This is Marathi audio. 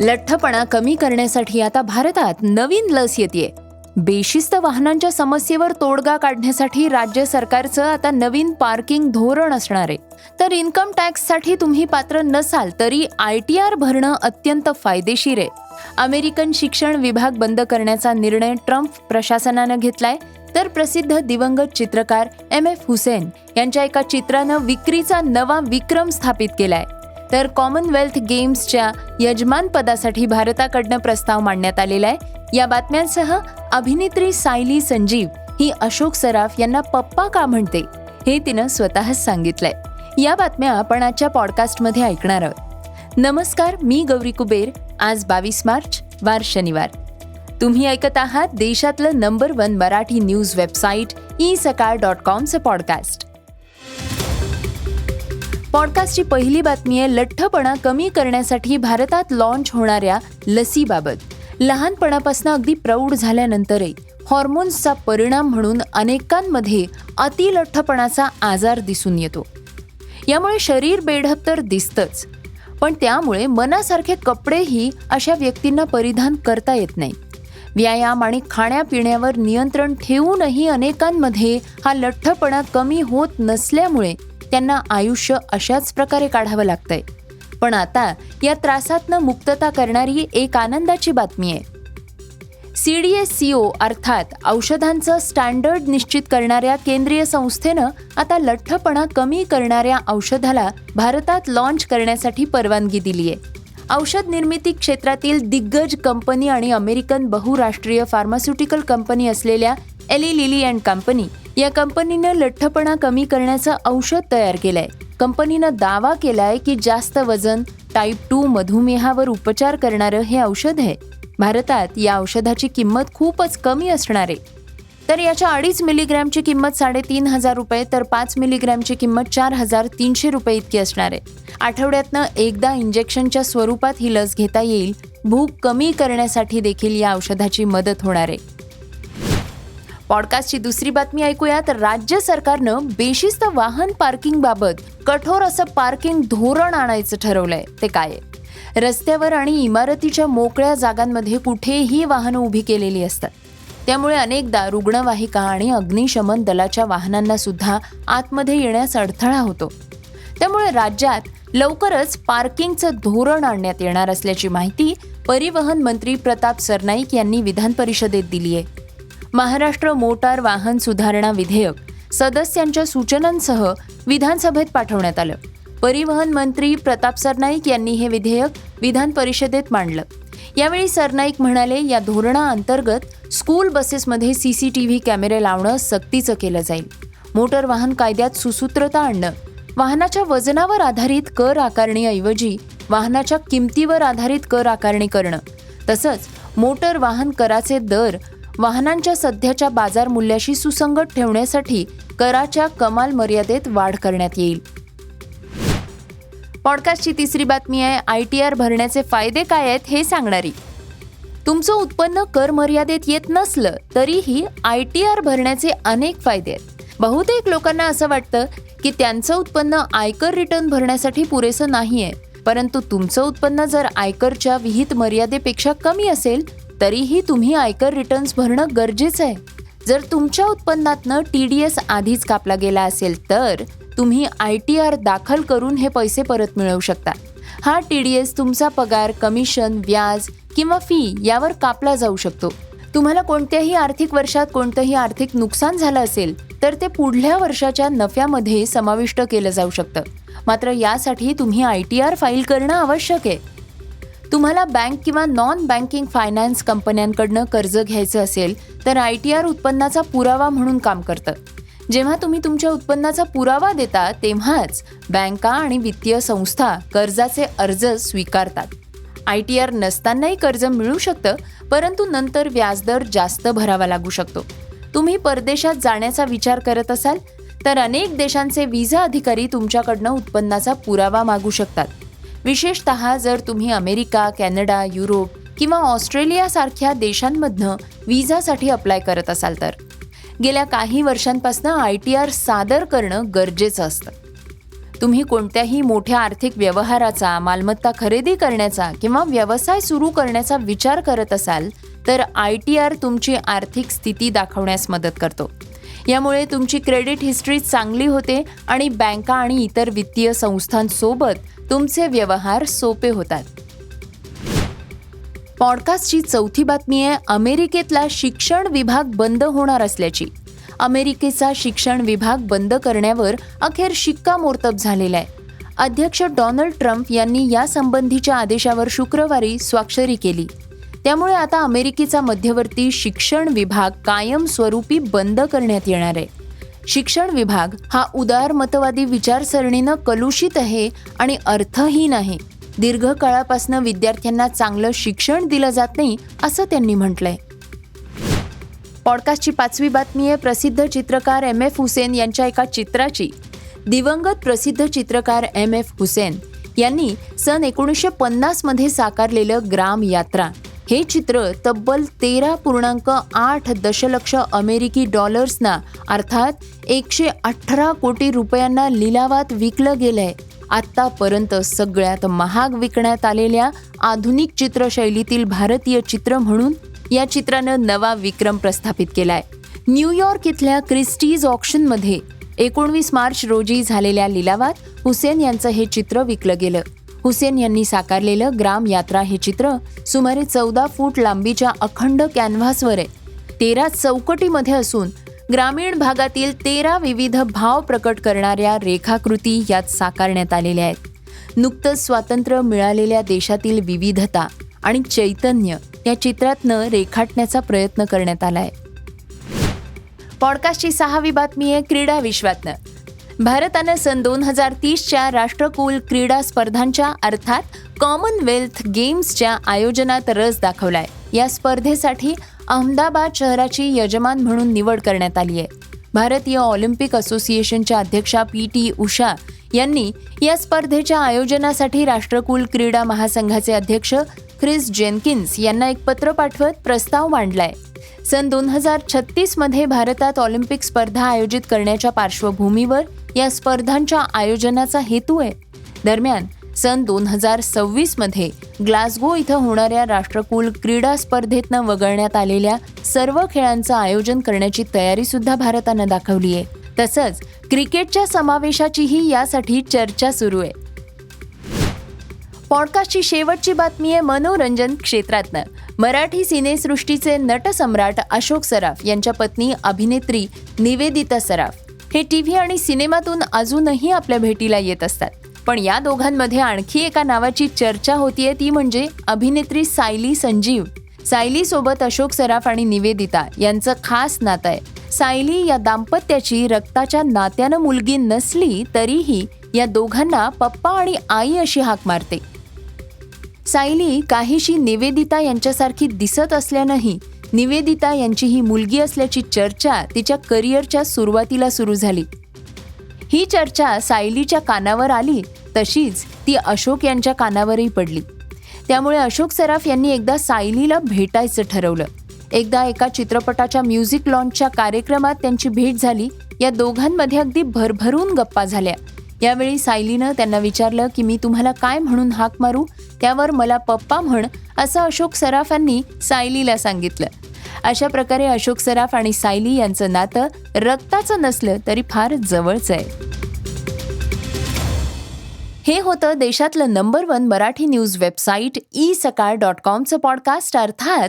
लठ्ठपणा कमी करण्यासाठी आता भारतात नवीन लस येते बेशिस्त वाहनांच्या समस्येवर तोडगा काढण्यासाठी राज्य सरकारचं आता नवीन पार्किंग धोरण असणार आहे. तर इन्कम टॅक्ससाठी तुम्ही पात्र नसाल तरी आय टी आर भरणं अत्यंत फायदेशीर आहे. अमेरिकन शिक्षण विभाग बंद करण्याचा निर्णय ट्रम्प प्रशासनानं घेतलाय. तर प्रसिद्ध दिवंगत चित्रकार एम एफ हुसेन यांच्या एका चित्रानं विक्रीचा नवा विक्रम स्थापित केलाय. तर कॉमनवेल्थ गेम्सच्या यजमानपदासाठी भारताकडनं प्रस्ताव मांडण्यात आलेला आहे. या बातम्यांसह अभिनेत्री सायली संजीव ही अशोक सराफ यांना पप्पा का म्हणते हे तिनं स्वतःच सांगितलंय. या बातम्या आपण आजच्या पॉडकास्टमध्ये ऐकणार आहोत. नमस्कार मी गौरी कुबेर. आज बावीस मार्च वार शनिवार. तुम्ही ऐकत आहात देशातलं number one Marathi news website e Sakal dot कॉमचं podcast. पॉडकास्टची पहिली बातमी आहे लठ्ठपणा कमी करण्यासाठी भारतात लॉन्च होणाऱ्या लसीबाबत. लहानपणापासून अगदी प्रौढ झाल्यानंतरही हॉर्मोन्सचा परिणाम म्हणून अनेकांमध्ये अतिलठ्ठपणाचा आजार दिसून येतो. यामुळे शरीर बेढप तर दिसतंच. पण त्यामुळे मनासारखे कपडेही अशा व्यक्तींना परिधान करता येत नाही. व्यायाम आणि खाण्यापिण्यावर नियंत्रण ठेवूनही अनेकांमध्ये हा लठ्ठपणा कमी होत नसल्यामुळे त्यांना आयुष्य अशाच प्रकारे काढावं लागतंय. पण आता या त्रासातनं मुक्तता करणारी एक आनंदाची बातमी आहे. C D S C O अर्थात औषधांचं स्टँडर्ड निश्चित करणाऱ्या केंद्रीय संस्थेनं आता लठ्ठपणा कमी करणाऱ्या औषधाला भारतात लॉन्च करण्यासाठी परवानगी दिली आहे. औषध निर्मिती क्षेत्रातील दिग्गज कंपनी आणि अमेरिकन बहुराष्ट्रीय फार्मास्युटिकल कंपनी असलेल्या एली लिली अँड कंपनी या कंपनीनं लठ्ठपणा कमी करण्याचं औषध तयार केलंय. कंपनीनं दावा केलाय की जास्त वजन टाईप टू मधुमेहावर उपचार करणारं हे औषध आहे. भारतात या औषधाची किंमत खूपच कमी असणार आहे. तर याच्या अडीच मिलीग्रॅमची किंमत साडेतीन हजार रुपये तर पाच मिलीग्रॅमची किंमत चार हजार तीनशे रुपये इतकी असणार आहे. आठवड्यातनं एकदा इंजेक्शनच्या स्वरूपात ही लस घेता येईल. भूक कमी करण्यासाठी देखील या औषधाची मदत होणार आहे. पॉडकास्टची दुसरी बातमी ऐकूया. तर राज्य सरकारनं बेशिस्त वाहन पार्किंग बाबत कठोर असं पार्किंग धोरण आणायचं ठरवलंय. ते काय आहे? रस्त्यावर आणि इमारतीच्या मोकळ्या जागांमध्ये कुठेही वाहनं उभी केलेली असतात. त्यामुळे अनेकदा रुग्णवाहिका आणि अग्निशमन दलाच्या वाहनांना सुद्धा आतमध्ये येण्यास अडथळा होतो. त्यामुळे राज्यात लवकरच पार्किंगचं धोरण आणण्यात येणार असल्याची माहिती परिवहन मंत्री प्रताप सरनाईक यांनी विधान परिषदेत दिली आहे महाराष्ट्र मोटार वाहन सुधारणा विधेयक सदस्यांच्या सूचनांसह विधानसभेत पाठवण्यात आलं. परिवहन मंत्री प्रताप सरनाईक यांनी हे विधेयक विधान परिषदेत मांडलं. यावेळी सरनाईक म्हणाले या धोरणाअंतर्गत स्कूल बसेसमध्ये सीसीटीव्ही कॅमेरे लावणं सक्तीचं केलं जाईल. मोटर वाहन कायद्यात सुसूत्रता आणणं वाहनाच्या वजनावर आधारित कर आकारणीऐवजी वाहनाच्या किमतीवर आधारित कर आकारणी करणं तसंच मोटर वाहन कराचे दर वाहनांच्या सध्याच्या बाजार मूल्याशी सुसंगत ठेवण्यासाठी कराच्या कमाल मर्यादेत वाढ करण्यात येईल. पॉडकास्टची तिसरी बातमी आहे आय टी आर भरण्याचे फायदे काय आहेत हे सांगणारी. तुमचं उत्पन्न कर मर्यादेत येत नसलं तरीही आय टी आर भरण्याचे अनेक फायदे आहेत. बहुतेक लोकांना असं वाटतं की त्यांचं उत्पन्न आयकर रिटर्न भरण्यासाठी पुरेसं नाही आहे परंतु तुमचं उत्पन्न जर आयकरच्या विहित मर्यादेपेक्षा कमी असेल तरीही तुम्ही आयकर रिटर्न्स भरणं गरजेचं आहे. जर तुमच्या उत्पन्नातनं टी डी एस आधीच कापला गेला असेल तर तुम्ही आय टी आर दाखल करून हे पैसे परत मिळवू शकता. हा टी डी एस तुमचा पगार कमिशन व्याज किंवा फी यावर कापला जाऊ शकतो. तुम्हाला कोणत्याही आर्थिक वर्षात कोणतंही आर्थिक नुकसान झालं असेल तर ते पुढल्या वर्षाच्या नफ्यामध्ये समाविष्ट केलं जाऊ शकतं. मात्र यासाठी तुम्ही आय टी आर फाईल करणं आवश्यक आहे. तुम्हाला बँक किंवा नॉन बँकिंग फायनान्स कंपन्यांकडनं कर्ज घ्यायचं असेल तर आय टी आर उत्पन्नाचा पुरावा म्हणून काम करतं. जेव्हा तुम्ही तुमच्या उत्पन्नाचा पुरावा देता तेव्हाच बँका आणि वित्तीय संस्था कर्जाचे अर्ज स्वीकारतात. आय टी आर नसतानाही कर्ज मिळू शकतं परंतु नंतर व्याजदर जास्त भरावा लागू शकतो. तुम्ही परदेशात जाण्याचा विचार करत असाल तर अनेक देशांचे विजा अधिकारी तुमच्याकडनं उत्पन्नाचा पुरावा मागू शकतात. विशेषत जर तुम्ही अमेरिका कॅनडा युरोप किंवा ऑस्ट्रेलियासारख्या देशांमधनं विजासाठी अप्लाय करत असाल तर. गेल्या काही वर्षांपासून आय टी आर सादर करणं गरजेचं असतं. तुम्ही कोणत्याही मोठ्या आर्थिक व्यवहाराचा मालमत्ता खरेदी करण्याचा किंवा व्यवसाय सुरू करण्याचा विचार करत असाल तर आय टी आर तुमची आर्थिक स्थिती दाखवण्यास मदत करतो. यामुळे तुमची क्रेडिट हिस्ट्री चांगली होते आणि बँका आणि इतर वित्तीय संस्थांसोबत तुमचे व्यवहार सोपे होतात. पॉडकास्टची चौथी बातमी आहे अमेरिकेतला शिक्षण विभाग बंद होणार असल्याची. अमेरिकेचा शिक्षण विभाग बंद करण्यावर अखेर शिक्कामोर्तब झालेला आहे. अध्यक्ष डोनाल्ड ट्रम्प यांनी यासंबंधीच्या आदेशावर शुक्रवारी स्वाक्षरी केली. त्यामुळे आता अमेरिकेचा मध्यवर्ती शिक्षण विभाग कायमस्वरूपी बंद करण्यात येणार आहे. शिक्षण विभाग हा उदारमतवादी विचारसरणीनं कलुषित आहे आणि अर्थहीन आहे. दीर्घकाळापासून विद्यार्थ्यांना चांगलं शिक्षण दिलं जात नाही असं त्यांनी म्हटलंय. पॉडकास्टची पाचवी बातमी आहे प्रसिद्ध चित्रकार एम एफ हुसेन यांच्या एका चित्राची. दिवंगत प्रसिद्ध चित्रकार एम एफ हुसेन यांनी सन एकोणीसशे पन्नासमध्ये साकारलेलं ग्राम यात्रा हे चित्र तब्बल तेरा पूर्णांक आठ दशलक्ष अमेरिकी डॉलर्सना अर्थात एकशे अठरा कोटी रुपयांना लिलावात विकलं गेलंय. आत्तापर्यंत सगळ्यात महाग विकण्यात आलेल्या आधुनिक चित्रशैलीतील भारतीय चित्र म्हणून या चित्रानं नवा विक्रम प्रस्थापित केलाय. न्यूयॉर्क इथल्या क्रिस्टीज ऑक्शनमध्ये एकोणवीस मार्च रोजी झालेल्या लिलावात हुसेन यांचं हे चित्र विकलं गेलं. हुसेन यांनी साकारलेलं ग्राम यात्रा हे चित्र सुमारे चौदा फूट लांबीच्या अखंड कॅनव्हासवर आहे. तेरा चौकटीमध्ये असून ग्रामीण भागातील तेरा विविध भाव प्रकट करणाऱ्या रेखाकृती यात साकारण्यात आलेल्या आहेत. नुकतंच स्वातंत्र्य मिळालेल्या देशातील विविधता आणि चैतन्य या चित्रातनं रेखाटण्याचा प्रयत्न करण्यात आलाय. पॉडकास्टची सहावी बातमी आहे क्रीडा विश्वातनं. भारतानं सन दोन हजार तीसच्या राष्ट्रकुल क्रीडा स्पर्धांच्या अर्थात कॉमनवेल्थ गेम्सच्या आयोजनात रस दाखवलाय. या स्पर्धेसाठी अहमदाबाद शहराची यजमान म्हणून निवड करण्यात आली आहे भारतीय ऑलिम्पिक असोसिएशनच्या अध्यक्षा पी टी उषा यांनी या स्पर्धेच्या आयोजनासाठी राष्ट्रकुल क्रीडा महासंघाचे अध्यक्ष ख्रिस जेनकिन्स यांना एक पत्र पाठवत प्रस्ताव मांडलाय. सन दोन हजार छत्तीसमध्ये भारतात ऑलिम्पिक स्पर्धा आयोजित करण्याच्या पार्श्वभूमीवर या स्पर्धांच्या आयोजनाचा हेतू आहे. दरम्यान सन दोन हजार सव्वीसमध्ये ग्लासगो इथं होणाऱ्या राष्ट्रकुल क्रीडा स्पर्धेतनं वगळण्यात आलेल्या सर्व खेळांचं आयोजन करण्याची तयारीसुद्धा भारतानं दाखवली आहे तसंच क्रिकेटच्या समावेशाचीही यासाठी चर्चा सुरू आहे. पॉडकास्टची शेवटची बातमी आहे मनोरंजन क्षेत्रातनं. मराठी सिनेसृष्टीचे नटसम्राट अशोक सराफ यांच्या पत्नी अभिनेत्री निवेदिता सराफ. हे टी व्ही आणि सिनेमातून अजूनही आपल्या भेटीला येत असतात. पण या दोघांमध्ये आणखी एका नावाची चर्चा होतीये ती म्हणजे अभिनेत्री सायली संजीव. सायलीसोबत अशोक सराफ आणि निवेदिता यांचं खास नातं आहे. सायली या दाम्पत्याची रक्ताच्या नात्यानं मुलगी नसली तरीही या दोघांना पप्पा आणि आई अशी हाक मारते. सायली काहीशी निवेदिता यांच्यासारखी दिसत असल्यानंही निवेदिता यांची ही मुलगी असल्याची चर्चा तिच्या करिअरच्या सुरुवातीला सुरू झाली. ही चर्चा सायलीच्या कानावर आली तशीच ती अशोक यांच्या कानावरही पडली. त्यामुळे अशोक सराफ यांनी एकदा सायलीला भेटायचं ठरवलं. एकदा एका चित्रपटाच्या म्युझिक लॉन्चच्या कार्यक्रमात त्यांची भेट झाली. या दोघांमध्ये अगदी भरभरून गप्पा झाल्या. यावेळी सायलीनं त्यांना विचारलं की मी तुम्हाला काय म्हणून हाक मारू? त्यावर मला पप्पा म्हण असं अशोक सराफांनी सायलीला सांगितलं. अशा प्रकारे अशोक सराफ आणि सायली यांचं नातं रक्ताचं नसलं तरी फार जवळचं आहे. हे होतं देशातलं number one Marathi news website e Sakal dot कॉमचं podcast अर्थात